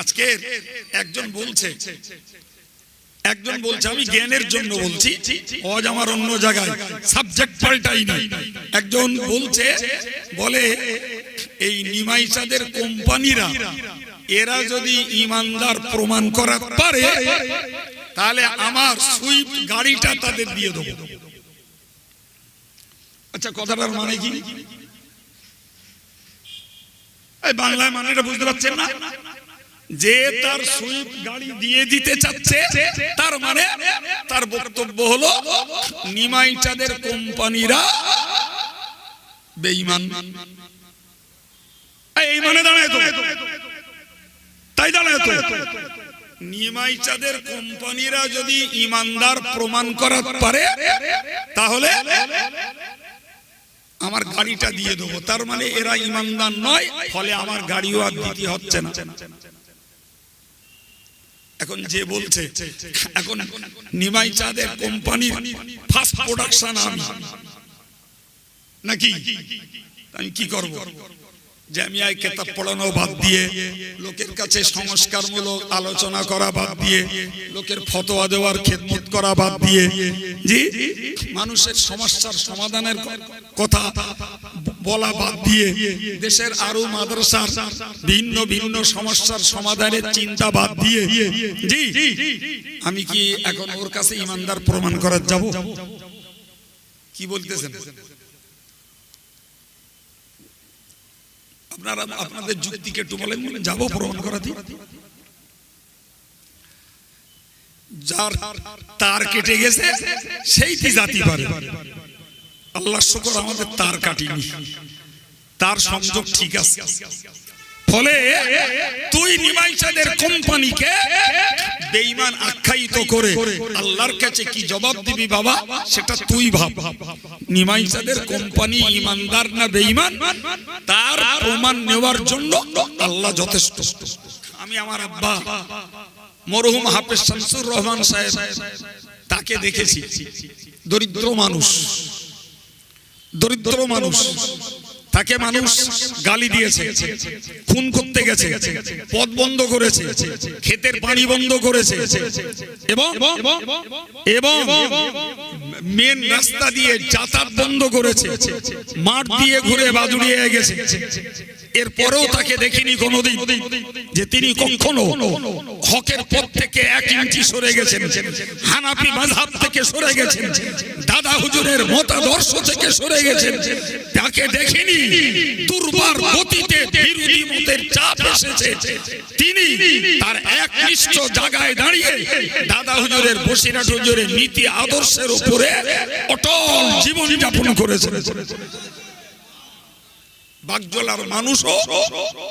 আজকে একজন বলছে। একজন বলছে, আমি জ্ঞানের জন্য বলছি। অজ আমার অন্য জায়গায় সাবজেক্ট পাল্টাই না একজন বলছে, বলে, এই নিমাইসাদের কোম্পানিরা, এরা যদি ইমানদার প্রমাণ করা পারে, তাহলে আমার সুইফট গাড়িটা তাদের দিয়ে দেবো। আচ্ছা কথাটার মানে কি? এই বাংলায় মানেটা বুঝতে পারছেন না? যে তার সুইফট গাড়ি দিয়ে দিতে চাচ্ছে, তার মানে তার বক্তব্য হলো, নিমাইটাদের কোম্পানিরা বেঈমান। এই মানে দাঁড়ায় তো। তাই দাঁড়ায় তো। নিমাইচাদের কোম্পানিরা যদি ইমানদার প্রমাণ করাতে পারে, তাহলে আমার গাড়িটা দিয়ে দেবো। তার মানে এরা ইমানদার নয়, ফলে আমার গাড়িও আর দিতে হচ্ছে না। এখন যে বলছে, এখন নিমাই চাঁদের কোম্পানির ফার্স্ট প্রোডাকশন আমি। নাকি? আমি কি করব? জামিয়ায় কেতাব পড়ানো বাদ দিয়ে, লোকের কাছে সংস্কারমূলক আলোচনা করা বাদ দিয়ে, লোকের ফতোয়া দেওয়ার খেদমত করা বাদ দিয়ে। জি, মানুষের সমস্যার সমাধানের কথা বলা বাদ দিয়ে, দেশের আরও মাদ্রাসার ভিন্ন ভিন্ন সমস্যার সমাধানের চিন্তা বাদ দিয়ে। জি, আমি কি এখন ওর কাছে ইমানদার প্রমাণ করার যাব? কি বলতেছেন? আপনারা আপনাদের যুক্তিকে একটু বলেন যাব প্রমাণ করাতে। যার তার কেটে গেছে, সেইটি জাতি পারে। আল্লাহ শুকর আমাদের তার কাটিনি। তার সংযোগ ঠিক আছে। ফলে তুই নিমাইসাদের কোম্পানিকে বেঈমান আখ্যায়িত করে আল্লাহর কাছে কি জবাব দিবি বাবা? সেটা তুই ভাব। নিমাইসাদের কোম্পানি ইমানদার না বেঈমান? তার প্রমাণ নেওয়ার জন্য আল্লাহ যথেষ্ট। আমি আমার আব্বা মরহুম হাফেজ শামসুর রহমান সাহেব তাকে দেখেছি। দরিদ্র মানুষ। দরিদ্র মানুষ। তাকে মানুষ গালি দিয়েছে, খুন করতে গেছে, পথ বন্ধ করেছে, ক্ষেতের পানি বন্ধ করেছে, এবং এবং মেন রাস্তা দিয়ে যাতায়াত বন্ধ করেছে, মাঠ দিয়ে ঘুরে বাজুড়িয়ে গেছে। এরপরেও তাকে দেখিনি কোনোদিন যে তিনি কখনো হকের পথ থেকে এক ইঞ্চি সরে গেছেন, হানাফি মাঝহাব থেকে সরে গেছেন, দাদা হুজুরের মতাদর্শ থেকে সরে গেছেন, তাকে দেখিনি দুর্বার গতিতে বিরোধী মতের চাপ এসেছে। তিনি তার জায়গায় দাঁড়িয়ে দাদা হুজুরের বসিরাট হুজুরের নীতি আদর্শের উপরে অটল জীবন যাপন করেছেন। বাগজলার মানুষও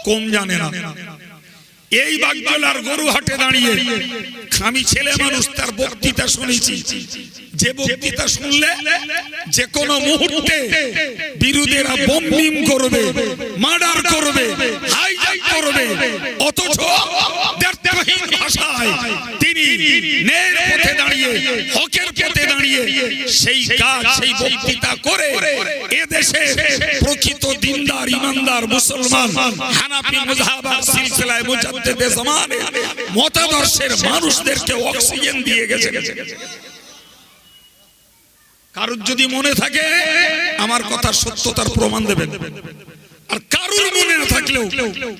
কম জানে না। এই বাগজলার গরু হাটে দাঁড়িয়ে আমি ছেলে মানুষ, তার বক্তৃতা শুনেছি। যে বক্তৃতা শুনলে যে কোনো মুহূর্তে বিরোধীরা বম্বিম করবে, মার্ডার করবে, হাইজাক করবে অথচ দ্ব্যর্থহীন ভাষায় তিনি ন্যায়ের পথে দাঁড়িয়ে, হকের পথে দাঁড়িয়ে সেই কাজ, সেই বক্তৃতা করে এ দেশে প্রকৃত দিনদার, ইমানদার মুসলমান হানাফি মুযহাব আর সিলসিলায় মুজাদ্দিদে জামানে মতাদর্শের মানুষদেরকে অক্সিজেন দিয়ে গেছে। কারোর যদি মনে থাকে, আমার কথার সত্যতার প্রমাণ দেবেন। আর কারোর মনে না থাকলেও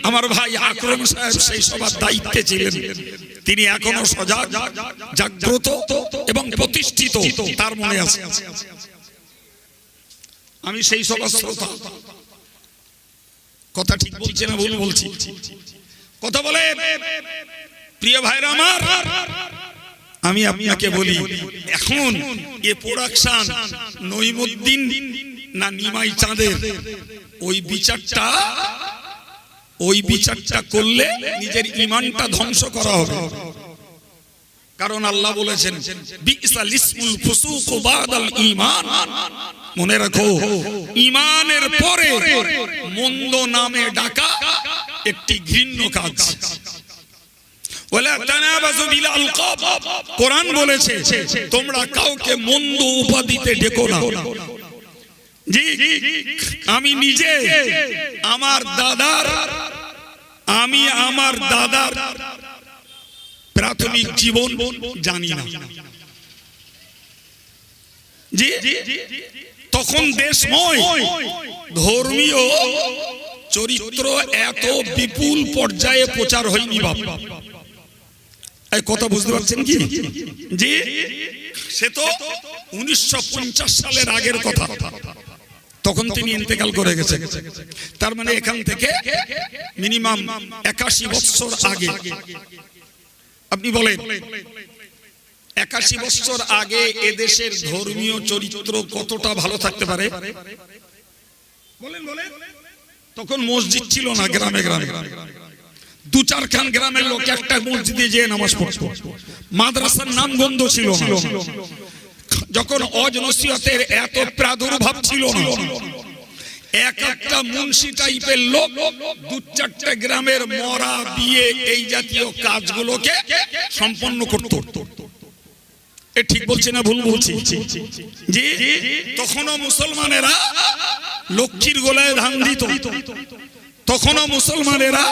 আমার ভাই আকরম সাহেব সেই সবার দায়িত্বে ছিলেন। তিনি এখনও সজাগ, জাগ্রত এবং প্রতিষ্ঠিত, তার মনে আছে। আমি সেই সবার শ্রোতা। কথা ঠিক বলছি না ভুল বলছি? কথা বলে, প্রিয় ভাইরা আমার, আমি আপনাকে বলি, এখন এ প্রোডাকশন নইমুদ্দিন না নিমাই চাঁদের ওই বিচারটা ওই বিচারটা করলে নিজের ইমানটা ধ্বংস করা হবে। কারণ আল্লাহ বলেছেন মনে রাখো, ইমানের পরে মন্দ নামে ডাকা একটি ঘৃণ্য কাজ। কোরআন বলেছে, তোমরা কাউকে মন্দ উপাধিতে ডেকো না। আমি নিজে, আমার দাদার, আমি আমার দাদার প্রাথমিক জীবন জানি না। তখন দেশময়, ধর্মীয় চরিত্র এত বিপুল পর্যায়ে প্রচার হয়নি এই কথা বুঝতে পারছেন কি? সে তো উনিশশো পঞ্চাশ সালের আগের কথা। তখন তিনি ইন্তেকাল করে গেছে তার মানে এখান থেকে মিনিমাম একাশি বছর আগে। আপনি বলেন একাশি বছর আগে এদেশের ধর্মীয় চরিত্র কতটা ভালো থাকতে পারে? বলেন বলেন। তখন মসজিদ ছিল না গ্রামে গ্রামে। দু চার খান গ্রামের লোক একটা মসজিদে যেয়ে নামাজ পড়তো। মাদ্রাসার নাম গন্ধ ছিল না। যখন অজ নসিহতের এত প্রাদুর্ভাব ছিল, এক একটা মুন্সি টাইপের লোক দু চারটে গ্রামের মরা, বিয়ে, এই জাতীয় কাজগুলোকে সম্পন্ন করত। এ ঠিক বলছি না ভুল বলছি? জি তখনও মুসলমানেরা লক্ষ্মীর গোলায় ধান দিত। তখনও মুসলমানেরা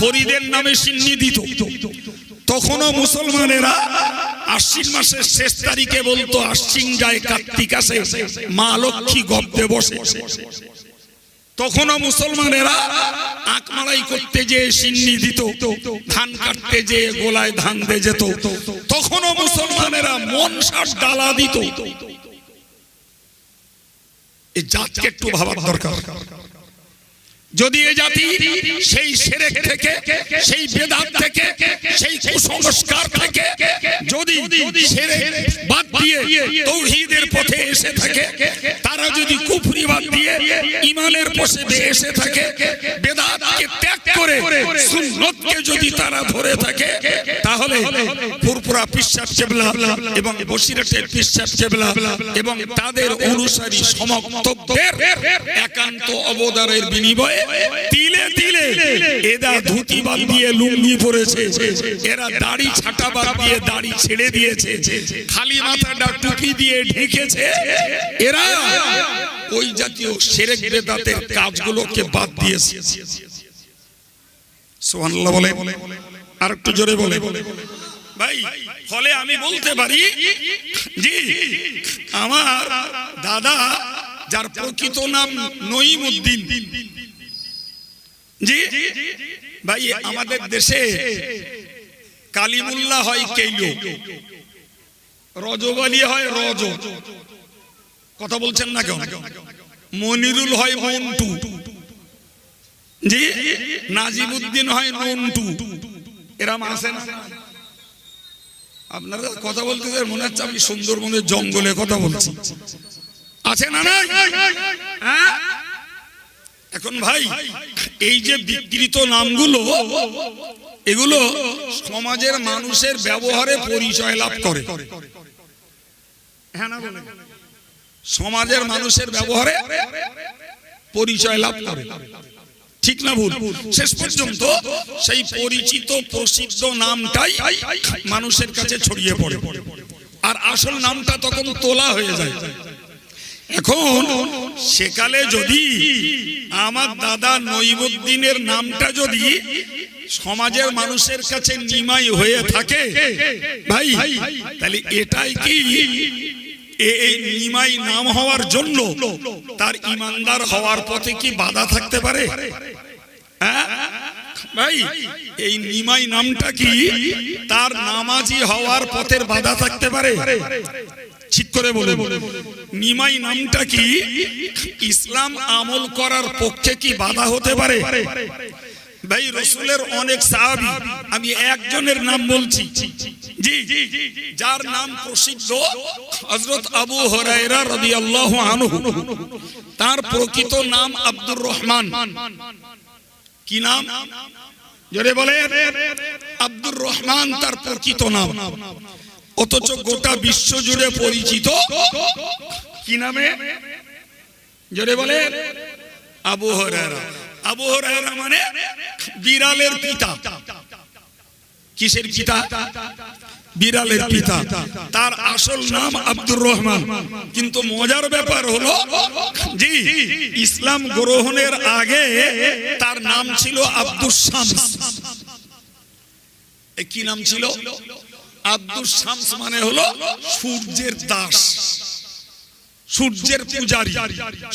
ফরিদের নামে সিন্নি দিত। তখনও মুসলমানেরা আশ্বিন মাসের শেষ তারিখে বলতো, আশ্বিন যায় কার্তিক আসে, মা লক্ষ্মী গব্দে বসে। তখনও মুসলমানেরা আঁকমালাই করতে যে সিন্নি দিত, ধান কাটতে যে গোলায় ধান দে যেত। তখনও মুসলমানেরা মন সার ডালা দিত। এই জাতকে একটু ভাবার দরকার। যদি এ জাতি সেই সেরেক থেকে সেই বেদাত থেকে সেই কুসংস্কার থেকে যদি সেরেক বাদ দিয়ে তৌহিদের পথে এসে থাকে তারা যদি কুফরি বাদ দিয়ে ইমানের পথে এসে থাকে বেদাতকে ত্যাগ করে সুন্নতকে যদি তারা ধরে থাকে তাহলে ফুরফুরা পিসাব চেবলা এবং বসিরটের পিসাব চেবলা এবং তাদের অনুসারী সমর্থকদের একান্ত অবদানের বিনিময়ে তিলে তিলে এরা ধুতি বাদ দিয়ে লুঙ্গি পরেছে। এরা দাড়ি ছাটা বাদ দিয়ে দাড়ি ছেড়ে দিয়েছে। খালি মাথাটা টুপি দিয়ে ঢেকেছে। এরা ওই জাতীয় সেরেক বেদাতের কাজগুলোকে বাদ দিয়েছে। সুবহানাল্লাহ বলে। আর একটু জোরে বলে। ভাই, ফলে আমি বলতে পারি জি আমার দাদা, যার প্রকৃত নাম নঈমুদ্দিন জি, ভাই, আমাদের দেশে কালিমুল্লাহ হয় কেইলো। রজবালি হয় রজ। কথা বলছেন না কেন মনিরুল হয় মন্টু। জি, নাজিমুদ্দিন হয় নন্টু। এরম আছে না? আপনারা কথা বলতে মনে হচ্ছে আমি সুন্দরবনের জঙ্গলে কথা বলছি। আছে না নাই? হ্যাঁ? এখন ভাই এই যে বিকৃত নামগুলো, এগুলো সমাজের মানুষের ব্যবহারে পরিচয় লাভ করে। হ্যাঁ? সমাজের মানুষের ব্যবহারে পরিচয় লাভ করে। ঠিক না ভুল? শেষ পর্যন্ত সেই পরিচিত, প্রসিদ্ধ নামটাই মানুষের কাছে ছড়িয়ে পড়ে। আর আসল নামটা তখন তোলা হয়ে যায়। এখন সেকালে যদি আমার দাদা নইবুদ্দিনের নামটা যদি সমাজের মানুষের কাছে নিমাই হয়ে থাকে, ভাই, তাহলে এটাই কি? এই নিমাই নাম হওয়ার জন্য তার ইমানদার হওয়ার পথে কি বাধা থাকতে পারে? হ্যাঁ? ভাই, এই নিমাই নামটা কি তার নামাজি হওয়ার পথের বাধা থাকতে পারে? ঠিক করে বলে নিমাই নামটা কি? ইসলাম আমল করার পক্ষে কি বাধা হতে পারে? ভাই, রসুলের অনেক সাহাবি, আমি একজনের নাম বলছি। যার নাম প্রসিদ্ধ হযরত আবু তার প্রকৃত নাম আব্দুর রহমান। কি নাম? জোরে বলে আব্দুর রহমান তার প্রকৃত নাম। অথচ গোটা বিশ্ব জুড়ে পরিচিত। কি নামে? জোরে বলে। আবু হরায়রা। আবু মানে বিড়ালের পিতা। কিসের পিতা? বিড়ালের পিতা। তার আসল নাম আব্দুর রহমান। কিন্তু মজার ব্যাপার হলো, জি, ইসলাম গ্রহণের আগে তার নাম ছিল আব্দুল শামস। কি নাম ছিল? আব্দুল শামস মানে হলো সূর্যের দাস, সূর্যের পূজারী,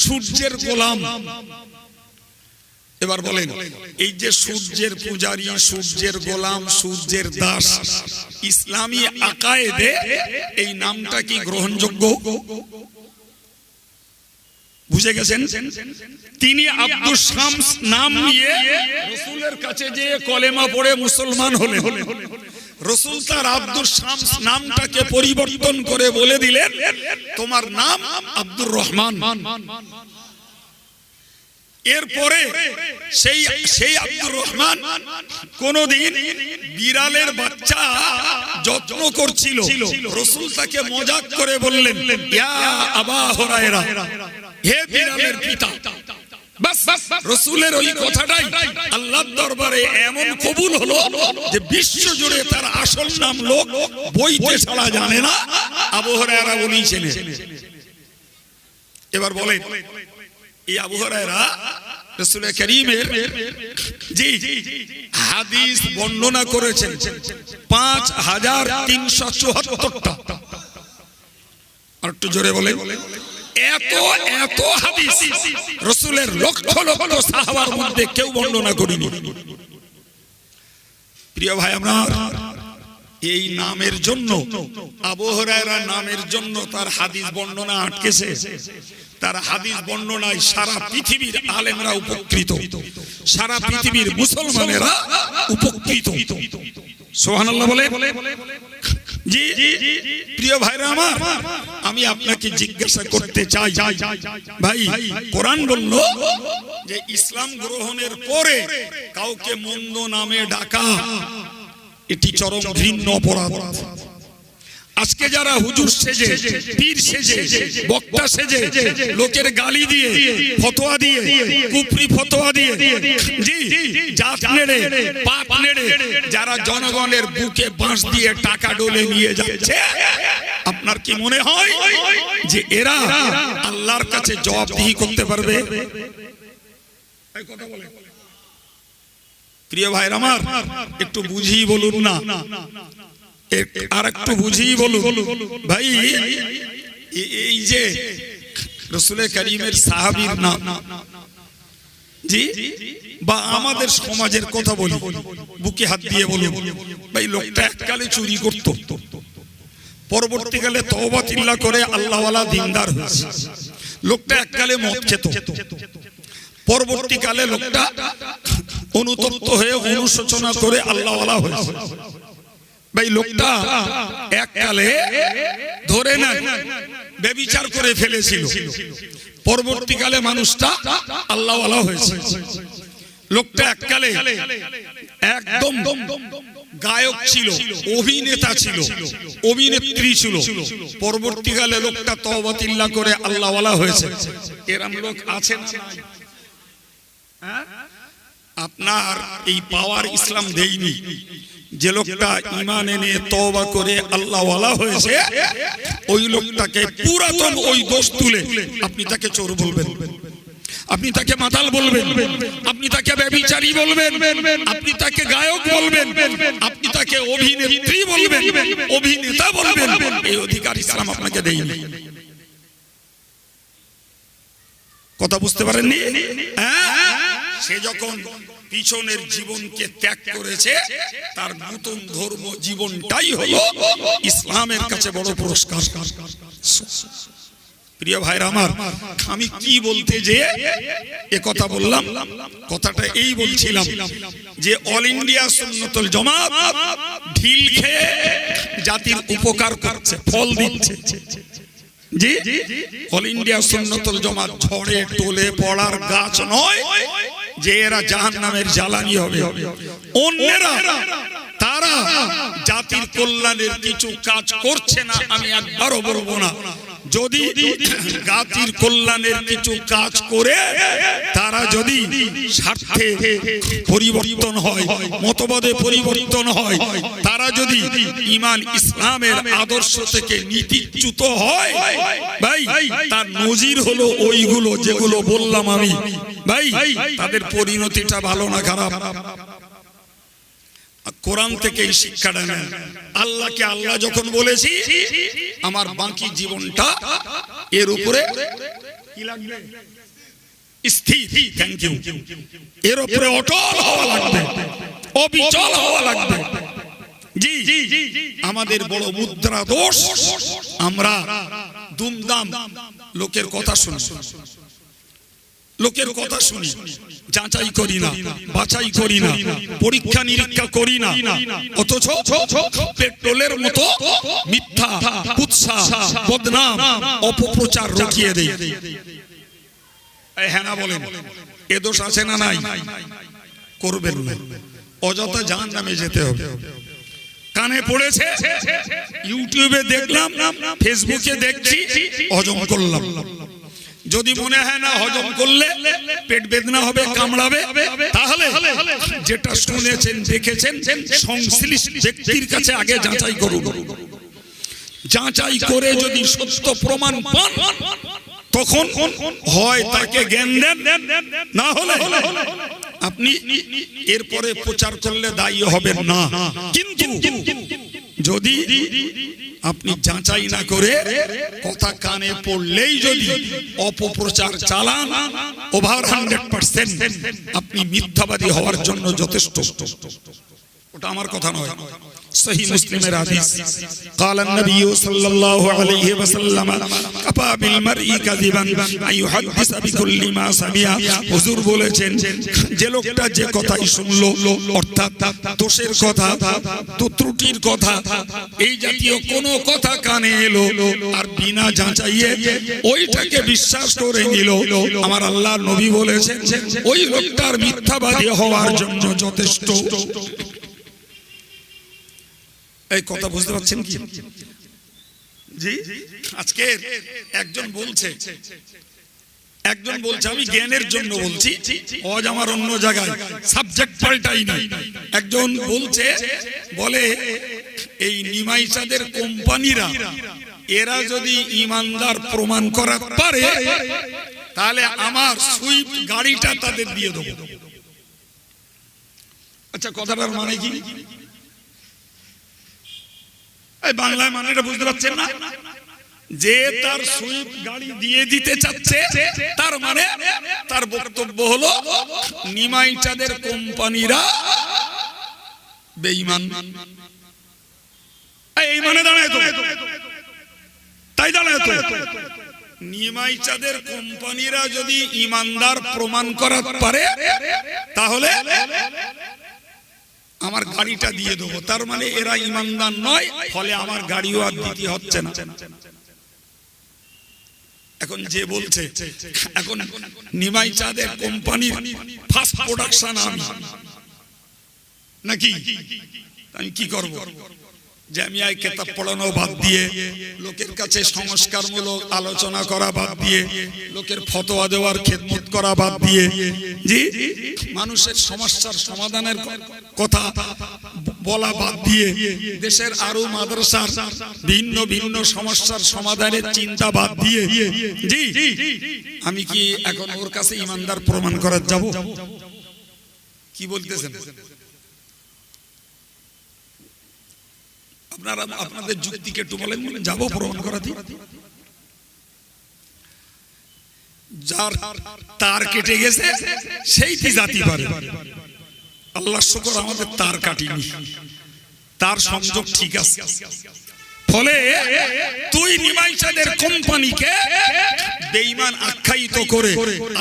সূর্যের গোলাম। এবার বলেন, এই যে সূর্যের পূজারী, সূর্যের গোলাম, সূর্যের দাস, ইসলামী আকায়েদে এই নামটা কি গ্রহণযোগ্য? বুঝে গেছেন? তিনি আব্দুল শামস নাম নিয়ে রসুলের কাছে যে কলেমা পড়ে মুসলমান হলে রসুল তার আব্দুল শামস নামটাকে পরিবর্তন করে বলে দিলেন, তোমার নাম আব্দুর রহমান। এরপরে সেই সেই আব্দুর রহমান কোনদিন বিড়ালের বাচ্চা যত্ন করছিল। রসুল তাকে মজাক করে বললেন আবা হে বিড়ালের পিতা বাস রসুলের ওই কথাটাই আল্লাহর দরবারে এমন কবুল হলো যে বিশ্ব জুড়ে তার আসল নাম লোক বইতে ছাড়া জানে না। আবহরায়রা উনি চেনে এবার বলেন এই আবহরায়রা রসুল করিমের জি হাদিস বর্ণনা করেছেন পাঁচ হাজার তিনশো চুয়াত্তরটা। আর একটু জোরে বলে এত এত হাদিস রসুলের লক্ষ লক্ষ সাহাবার মধ্যে কেউ বর্ণনা করিনি। প্রিয় ভাই এই নামের জন্য আবহরায়রা নামের জন্য তার হাদিস বর্ণনা আটকেছে। তার হাদিস বর্ণনায় সারা পৃথিবীর আলেমরা উপকৃত। সারা পৃথিবীর মুসলমানেরা উপকৃত। সোহানাল্লাহ বলে জি প্রিয় ভাইরা আমার, আমি আপনাকে জিজ্ঞাসা করতে চাই, ভাই, কোরআন বলল যে ইসলাম গ্রহণের পরে কাউকে মন্দ নামে ডাকা, এটি চরম ঘৃণ্য অপরাধ। আজকে যারা হুজুর সেজে, পীর সেজে, বক্তা সেজে, লোকের গালি দিয়ে, ফতোয়া দিয়ে কুপরি ফতোয়া দিয়ে, জি, জাত নেড়ে, পাপ নেড়ে, যারা জনগণের বুকে বাঁশ দিয়ে টাকা ডলে নিয়ে যাচ্ছে, আপনার কি মনে হয় যে এরা আল্লাহর কাছে জবাবদিহি করতে পারবে? কথা বলে। প্রিয় ভাইর আমার, একটু বুঝিয়ে বলুন না। আর একটু বুঝিয়ে বলুন। ভাই এই যে রসুলের সাহাবীর নাম বা আমাদের সমাজের কথা বলি, বুকে হাত দিয়ে বলুন। ভাই, লোকটা এককালে চুরি করত। পরবর্তীকালে তওবা তিল্লা করে আল্লাহওয়ালা দিনদার হয়েছে। লোকটা এককালে মদ খেত। পরবর্তীকালে লোকটা অনুতপ্ত হয়ে অনুশোচনা করে আল্লাহওয়ালা হয়েছে। ভাই, লোকটা এককালে ধরে না বেবিচার করে ফেলেছিল। পরবর্তীকালে মানুষটা আল্লাহওয়ালা হয়েছে। লোকটা এককালে একদম গায়ক ছিল, অভিনেতা ছিল, অভিনেত্রী ছিল। পরবর্তীকালে লোকটা তওবাতিল্লাহ করে আল্লাহওয়ালা হয়েছে। এরম লোক আছে না নাই? হ্যাঁ? আপনার এই পাওয়ার ইসলাম দেয়নি। যে লোকটা ইমান এনে তওবা করে আল্লাহওয়ালা হয়েছে, ওই লোকটাকে পুরাতন ওই দোষ তুলে আপনি তাকে চোর বলবেন। আপনি তাকে মাতাল বলবেন। আপনি তাকে ব্যভিচারী বলবেন। আপনি তাকে গায়ক বলবেন। আপনি তাকে অভিনেত্রী বলবেন। অভিনেতা বলবেন। এই অধিকার ইসলাম আপনাকে দেয়নি। কথা বুঝতে পারেননি? হ্যাঁ? সে যখন পিছনের জীবনকে ত্যাগ করেছে, তার নতুন ধর্ম জীবনটাই হলো ইসলামের কাছে বড় পুরস্কার। প্রিয় ভাইরা আমার, আমি কি বলতে যে এ কথা বললাম? কথাটা এই বলছিলাম যে অল ইন্ডিয়া সুন্নতুল জামাত ঢিল খেয়ে জাতির উপকার করছে, ফল দিচ্ছে। জি? অল ইন্ডিয়া সুন্নতুল জামাত ঝড়ে টোলে পড়ার গাছ নয় যে এরা জাহান নামের জ্বালানি হবে। অন্যেরা, তারা জাতির কল্যাণের কিছু কাজ করছে না, আমি একবারও বলব না। যদি জাতির কল্যাণের কিছু কাজ করে, তারা যদি স্বার্থে পরিবর্তন হয়, মতবাদে পরিবর্তন হয়, তারা যদি ইমান ইসলামের আদর্শ থেকে নীতিচ্যুত হয়, ভাই, তার নজির হলো ওইগুলো যেগুলো বললাম আমি। ভাই, তাদের পরিণতিটা ভালো না খারাপ? কোরআন থেকে এই শিক্ষাটা নেন। আল্লাহকে আল্লাহ যখন বলেছি আমার বাকি জীবনটা এর উপরে কি লাগবে? স্থির। থ্যাংক ইউ এর উপরে অটল হওয়া লাগবে অবিচল হওয়া লাগবে। জি আমাদের বড় মুদ্রা দোষ আমরা দুমদাম লোকের কথা শুনি লোকের কথা শুনি। যাচাই করি না, বাছাই করি না, পরীক্ষা নিরীক্ষা করি না। অথচ পেট্রোলের মতো মিথ্যা, কুৎসা, বদনাম, অপপ্রচার রকিয়ে দেয় হ্যাঁ না বলেন, এ দোষ আছে না নাই? করবেন না। অযথা জাহান নামে যেতে হবে। কানে পড়েছে, ইউটিউবে দেখলাম, ফেসবুকে দেখছি, হজম করলাম। যদি মনে হয় না হজম করলে, পেট বেদনা হবে, কামড়াবে, তাহলে যেটা শুনেছেন, দেখেছেন, সংশ্লিষ্ট ব্যক্তির কাছে আগে যাচাই করুন। যাচাই করে যদি সত্য প্রমাণ পান, তখন হয় তাকে জ্ঞান দেন। না হলে আপনি এরপরে প্রচার করলে দায়ী হবেন না। কিন্তু যদি আপনি যাচাই না করে কথা কানে পড়লেই যদি অপপ্রচার চালান ওভার হান্ড্রেড পার্সেন্ট আপনি মিথ্যাবাদী হওয়ার জন্য যথেষ্ট। ওটা আমার কথা নয়। صحيح مسلم الحديث قال النبي صلى الله عليه وسلم كفى بالمرء كذبا ان يحدث بكل ما سمع হুজুর বলেছেন যে লোকটা যে কথাই শুনলো অর্থাৎ দোষের কথা তো ত্রুটির কথা এই জাতীয় কোন কথা কানে এলো আর বিনা যাচাইয়ে ওইটাকে বিশ্বাস করে নিল আমার আল্লাহ নবী বলেছেন ওই লোকটার মিথ্যাবাদী হওয়ার জন্য যথেষ্ট এই কথা বুঝতে পারছেন কি? জি? আজকে একজন বলছে একজন বলছে, আমি জ্ঞানের জন্য বলছি অজ আমার অন্য জায়গায় সাবজেক্ট পাল্টাই নাই। একজন বলছে, বলে, এই নিমাইসাদের কোম্পানিরা, এরা যদি ইমানদার প্রমাণ করা পারে, তাহলে আমার সুইফট গাড়িটা তাদের দিয়ে দেবো। আচ্ছা কথাটার মানে কি? এই বাংলায় মানে এটা বুঝতে পারছেন না? যে তার সুইফট গাড়ি দিয়ে দিতে চাচ্ছে, তার মানে তার বক্তব্য হলো, নিমাইটাদের কোম্পানিরা বেঈমান। এই মানে দাঁড়ায় তাই দাঁড়ায় নিমাইচাদের কোম্পানিরা যদি ইমানদার প্রমাণ করাতে পারে, তাহলে আমার গাড়িটা দিয়ে দেবো। তার মানে এরা ইমানদার নয়, ফলে আমার গাড়িও আর দিতে হচ্ছে না। এখন যে বলছে, এখন নিমাই চাঁদের কোম্পানির ফার্স্ট প্রোডাকশন আমি। নাকি? আমি কি করব? জামিয়ায় কেতাব পড়ানো বাদ দিয়ে, লোকের কাছে সংস্কারমূলক আলোচনা করা বাদ দিয়ে, লোকের ফতোয়া দেওয়ার খেদমত করা বাদ দিয়ে। জি, মানুষের সমস্যার সমাধানের কথা বলা বাদ দিয়ে, দেশের আরও মাদ্রাসার ভিন্ন ভিন্ন সমস্যার সমাধানের চিন্তা বাদ দিয়ে। জি, আমি কি এখন ওর কাছে ইমানদার প্রমাণ করার যাব? কি বলতেছেন? আপনারা আপনাদের যুক্তিকে একটু বলেন বলেন যাব প্রমাণ করাতে। যার তার কেটে গেছে, সেইটি জাতি পারে। আল্লাহ শুকর, আমাদের তার কাটিনি। তার সংযোগ ঠিক আছে। ফলে তুই নিমাইসাদের কোম্পানিকে বেঈমান আখ্যায়িত করে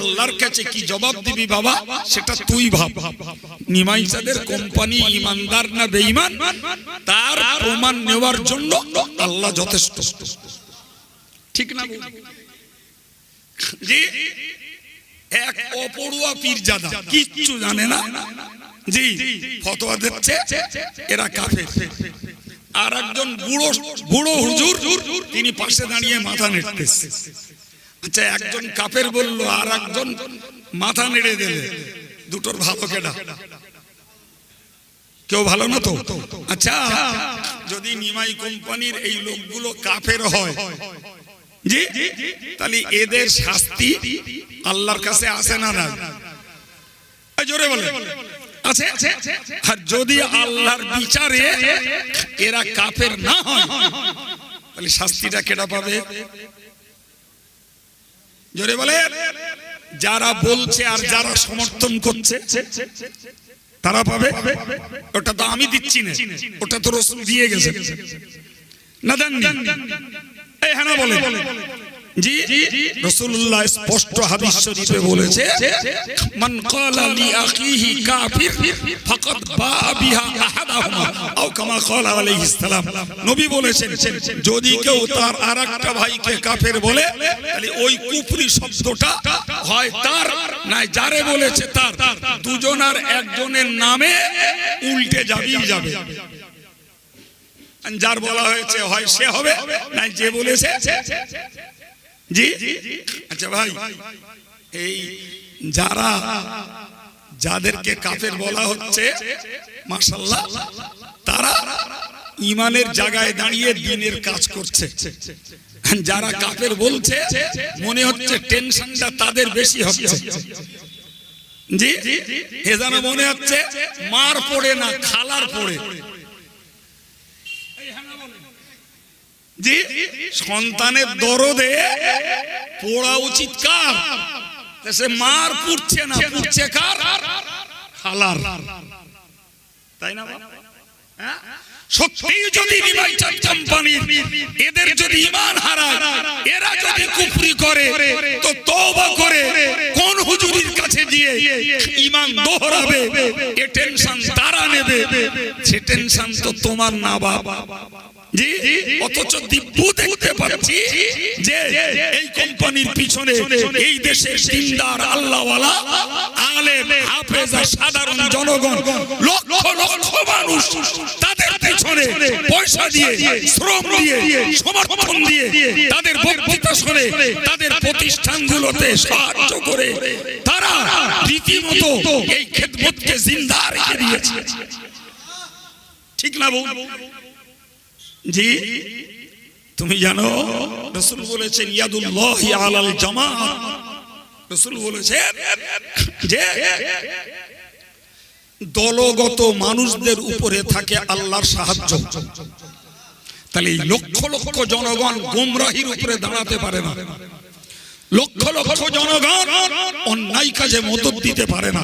আল্লাহর কাছে কি জবাব দিবি বাবা? সেটা তুই ভাব। নিমাইসাদের কোম্পানি ইমানদার না বেঈমান? তার প্রমাণ নেওয়ার জন্য আল্লাহ যথেষ্ট। ঠিক না জি? এক অপড়ুয়া পীরজাদা, কিচ্ছু জানে না। জি, ফতোয়া দিচ্ছে, এরা কাফের। আর একজন বুড়ো বুড়ো হুজুর, তিনি পাশে দাঁড়িয়ে মাথা নেড়তেছে। আচ্ছা একজন কাপের বলল, আর একজন মাথা নেড়ে দিলে। দুটোর ভালো কেডা? কেউ ভালো না তো? আচ্ছা যদি নিমাই কোম্পানির এই লোকগুলো কাফের হয়, জি, তাহলে এদের শাস্তি আল্লাহর কাছে আসে না না জোরে বলে। আছে আর যদি আল্লাহর বিচারে এরা কাফের না হয়, তাহলে শাস্তিটা কেটা পাবে? জোরে বলে, যারা বলছে আর যারা সমর্থন করছে, তারা পাবে। ওটা তো আমি দিচ্ছি না। ওটা তো রসুল দিয়ে গেছে। না দেন এই হ্যাঁ বলে। জি রাসূলুল্লাহ স্পষ্ট হাদিস শরীফে বলেছে মান ক্বালা লি আখিহি কাফির ফাকাদ বা বিহা আহাদাহুমা। আও কামা ক্বালা আলাইহিস সালাম। নবী বলেছেন যদি কেউ তার আরেকটা ভাইকে কাফের বলে তাহলে ওই কুফরি শব্দটা হয় তার নাই যারে বলেছে তার। দুজনার একজনের নামে উল্টে যাবেই যাবে। যার বলা হয়েছে হয় সে হবে না যে বলেছে জি আচ্ছা ভাই, এই যারা, যাদেরকে কাফের বলা হচ্ছে মাশাল্লাহ তারা ইমানের জায়গায় দাঁড়িয়ে দিনের কাজ করছে। যারা কাফের বলছে, মনে হচ্ছে টেনশনটা তাদের বেশি হচ্ছে। জি। এ যেন মনে হচ্ছে, মার পড়ে না, খালার পড়ে। জি সন্তানের দরদে পড়া উচিত কার? সে মার পুড়ছে না, পুড়ছে কার? তাই না? হ্যাঁ? যদি এদের যদি ইমান হারায়, এরা যদি কুফরি করে, তো তওবা করে, কোন হুজুরির কাছে গিয়ে ইমান দোহরাবে, এ টেনশন তারা নেবে। সে টেনশন তো তোমার না বাবা অথচ দিব্যু দেখতে পাচ্ছি যে এই কোম্পানির পিছনে এই দেশের দিনদার আল্লাহওয়ালা আলেম, হাফেজ সাধারণ জনগণ, লক্ষ লক্ষ মানুষ তাদের পিছনে পয়সা দিয়ে, শ্রম দিয়ে, সমর্থন দিয়ে তাদের বক্তৃতা শুনে তাদের প্রতিষ্ঠানগুলোতে সাহায্য করে তারা রীতিমতো এই খেদমতকে জিন্দা রেখে দিয়েছে। ঠিক না বউ? জি, তুমি জানো, রসুল বলেছেন, ইয়াদুল্লাহ আলাল জামা রসুল বলেছেন যে, দলগত মানুষদের উপরে থাকে আল্লাহর সাহায্য। তাহলে লক্ষ লক্ষ জনগণ গুমরাহির উপরে দাঁড়াতে পারে না। লক্ষ লক্ষ জনগণ অন্যায় কাজে মদত দিতে পারে না।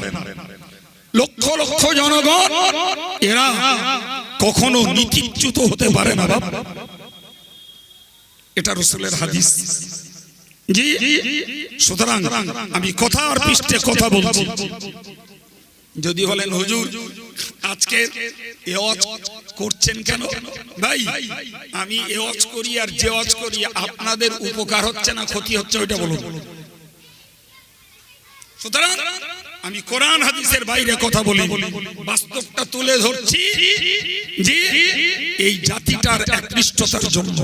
লক্ষ লক্ষ জনগণ, এরা কখনো নীতিচ্যুত হতে পারে না বাবা এটা রসুলের হাদিস। জি, সুতরাং আমি কথার পৃষ্ঠে কথা বলছি। যদি বলেন, হুজুর, আজকে এওয়াজ করছেন কেন? ভাই, আমি এওয়াজ করি আর যে ওয়াজ করি, আপনাদের উপকার হচ্ছে না ক্ষতি হচ্ছে, ওইটা বলুন। সুতরাং আমি কোরআন হাদিসের বাইরে কথা বলি। বাস্তবটা তুলে ধরছি যে এই জাতিটার একনিষ্ঠতার জন্য।